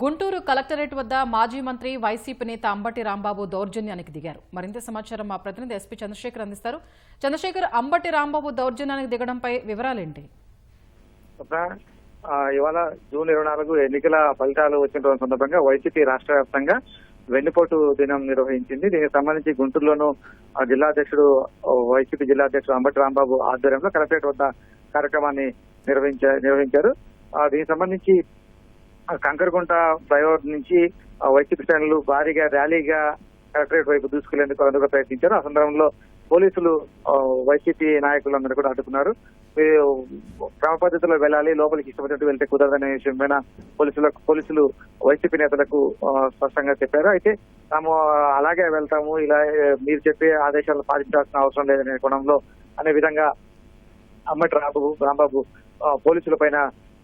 Guntur collectorate వద్ద మాజీ మంత్రి వైసీపీ నేత అంబటి రాంబాబు దౌర్జన్యానికి దిగారు. మరింత సమాచారం మా ప్రతినిధి ఎస్పీ చంద్రశేఖర్ అందిస్తారు. చంద్రశేఖర్ అంబటి రాంబాబు దౌర్జన్యానికి దిగడంపై వివరాలేంటి? ఇవాళ జూన్ ఇరవై నాలుగు ఎన్నికల ఫలితాలు వచ్చిన సందర్భంగా వైసీపీ రాష్ట్ర వ్యాప్తంగా వెన్నుపోటు దినం నిర్వహించింది. దీనికి సంబంధించి గుంటూరులోను ఆ, జిల్లా అధ్యక్షుడు వైసీపీ జిల్లా అధ్యక్షుడు అంబటి రాంబాబు ఆధ్వర్యంలో కలెక్టరేట్ వద్ద కార్యక్రమాన్ని నిర్వహించారు. దీనికి సంబంధించి కంకరగుంట ఫ్లైఓవర్ నుంచి వైసీపీ శ్రేణులు భారీగా ర్యాలీగా కలెక్టరేట్ వైపు దూసుకెళ్ళేందుకు అందుకు ప్రయత్నించారు. ఆ సందర్భంలో పోలీసులు వైసీపీ నాయకులందరూ కూడా అడ్డుకున్నారు. క్రమ పద్ధతిలో వెళ్ళాలి లోపలికి ఇష్టపడినట్టు వెళ్తే కుదరదనే విషయం పైన పోలీసులకు పోలీసులు వైసీపీ నేతలకు స్పష్టంగా చెప్పారు. అయితే తాము అలాగే వెళ్తాము ఇలా మీరు చెప్పే ఆదేశాలు పాటించాల్సిన అవసరం లేదనే కోణంలో అనే విధంగా అమ్మటి రాంబాబు రాంబాబు పోలీసుల పైన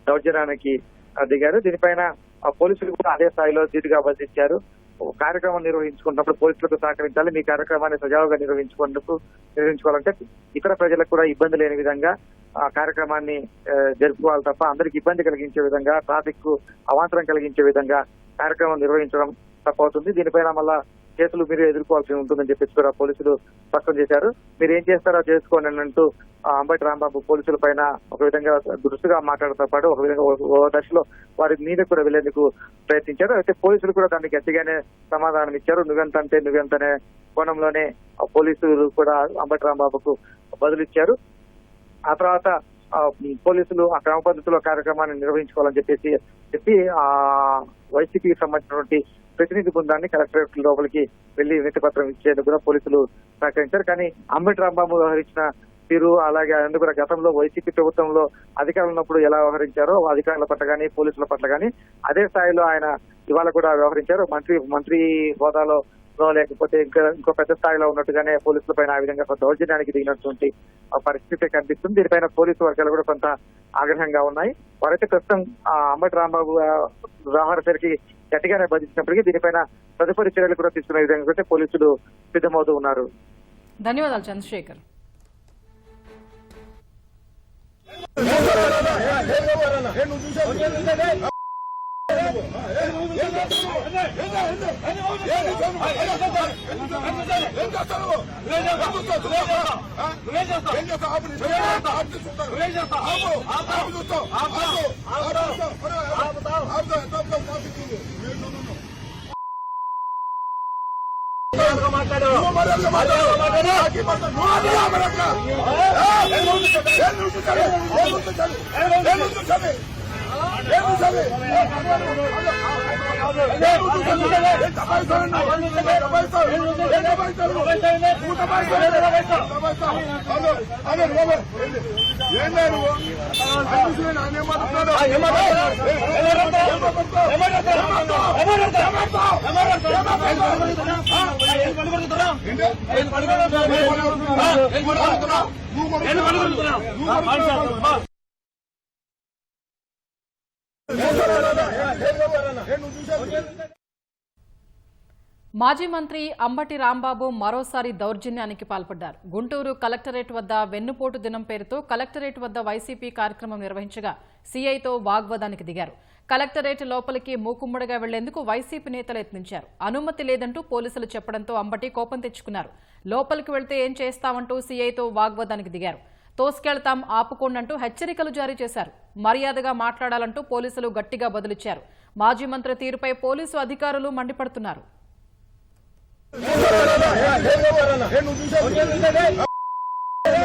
దౌర్జన్యానికి దిగారు. దీనిపైన పోలీసులు కూడా అదే స్థాయిలో ధీటుగా బంధించారు కార్యక్రమం నిర్వహించుకున్నప్పుడు పోలీసులకు సహకరించాలి. మీ కార్యక్రమాన్ని సజావుగా నిర్వహించుకున్నందుకు నిర్వహించుకోవాలంటే ఇతర ప్రజలకు కూడా ఇబ్బంది లేని విధంగా ఆ కార్యక్రమాన్ని జరుపుకోవాలి తప్ప అందరికి ఇబ్బంది కలిగించే విధంగా ట్రాఫిక్కు అవాంతరం కలిగించే విధంగా కార్యక్రమం నిర్వహించడం తప్పవుతుంది. దీనిపైన మళ్ళా కేసులు మీరు ఎదుర్కోవాల్సి ఉంటుందని చెప్పేసి కూడా పోలీసులు స్పష్టం చేశారు. మీరు ఏం చేస్తారో చేసుకోండి అని అంటూ ఆ, అంబటి రాంబాబు పోలీసుల పైన ఒక విధంగా దురుసుగా మాట్లాడటంతో పాటు ఒక విధంగా ఓ- దశలో వారి మీద కూడా వెళ్ళేందుకు ప్రయత్నించారు. అయితే పోలీసులు కూడా దానికి గట్టిగానే సమాధానం ఇచ్చారు. నువ్వెంత అంటే నువ్వెంతనే కోణంలోనే ఆ పోలీసులు కూడా అంబటి రాంబాబుకు బదులిచ్చారు ఆ తర్వాత పోలీసులు ఆ క్రమ పద్ధతిలో కార్యక్రమాన్ని నిర్వహించుకోవాలని చెప్పేసి చెప్పి ఆ వైసీపీకి సంబంధించినటువంటి ప్రతినిధి బృందాన్ని కలెక్టరేట్ లోపలికి వెళ్ళి వినతి పత్రం ఇచ్చేందుకు కూడా పోలీసులు సహకరించారు. కానీ అంబటి రాంబాబు వ్యవహరించిన తీరు అలాగే అందుకున్న కూడా గతంలో వైసీపీ ప్రభుత్వంలో అధికారులు ఉన్నప్పుడు ఎలా వ్యవహరించారో అధికారుల పట్ల కానీ పోలీసుల పట్ల కానీ అదే స్థాయిలో ఆయన ఇవాళ కూడా వ్యవహరించారు. మంత్రి మంత్రి హోదాలో లేకపోతే ఇంకా ఇంకో పెద్ద స్థాయిలో ఉన్నట్టుగానే పోలీసుల పైన ఆ విధంగా కొంత దౌర్జన్యానికి దిగినటువంటి ఆ పరిస్థితి కనిపిస్తుంది. దీనిపైన పోలీసు వర్గాలు కూడా కొంత ఆగ్రహంగా ఉన్నాయి. వారైతే ప్రస్తుతం ఆ అంబటి రాంబాబు వ్యవహార చరికి గట్టిగానే బంధించినప్పటికీ దీనిపైన తదుపరి చర్యలు కూడా తీసుకునే విధంగా అయితే పోలీసులు సిద్ధమవుతూ ఉన్నారు. ధన్యవాదాలు చంద్రశేఖర్. మాట్లాడు మాట్లాడు ఏం లేదు అనే మాట్లాడు నువ్వు మాజీ మంత్రి అంబటి రాంబాబు మరోసారి దౌర్జన్యానికి పాల్పడ్డారు. గుంటూరు కలెక్టరేట్ వద్ద వెన్నుపోటు దినం పేరుతో కలెక్టరేట్ వద్ద వైసీపీ కార్యక్రమం నిర్వహించగా సీఐతో వాగ్వాదానికి దిగారు. కలెక్టరేట్ లోపలికి మూకుమ్మడిగా వెళ్ళేందుకు వైసీపీ నేతలు యత్నించారు. అనుమతి లేదంటూ పోలీసులు చెప్పడంతో అంబటి కోపం తెచ్చుకున్నారు. లోపలికి వెళ్తే ఏం చేస్తామంటూ సీఐతో వాగ్వాదానికి దిగారు. తోసుకెళ్తాం ఆపుకోండంటూ హెచ్చరికలు జారీ చేశారు. మర్యాదగా మాట్లాడాలంటూ పోలీసులు గట్టిగా బదులిచ్చారు. మాజీ మంత్రి తీరుపై పోలీసు అధికారులు మండిపడుతున్నారు.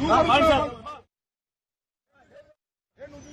నువ్వు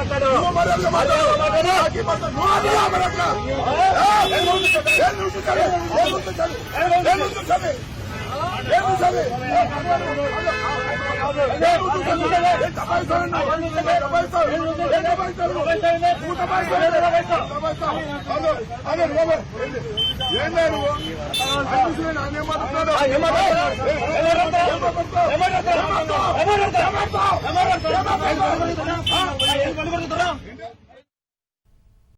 మాట్లాడు. ఏం లేదు ఏమంటారు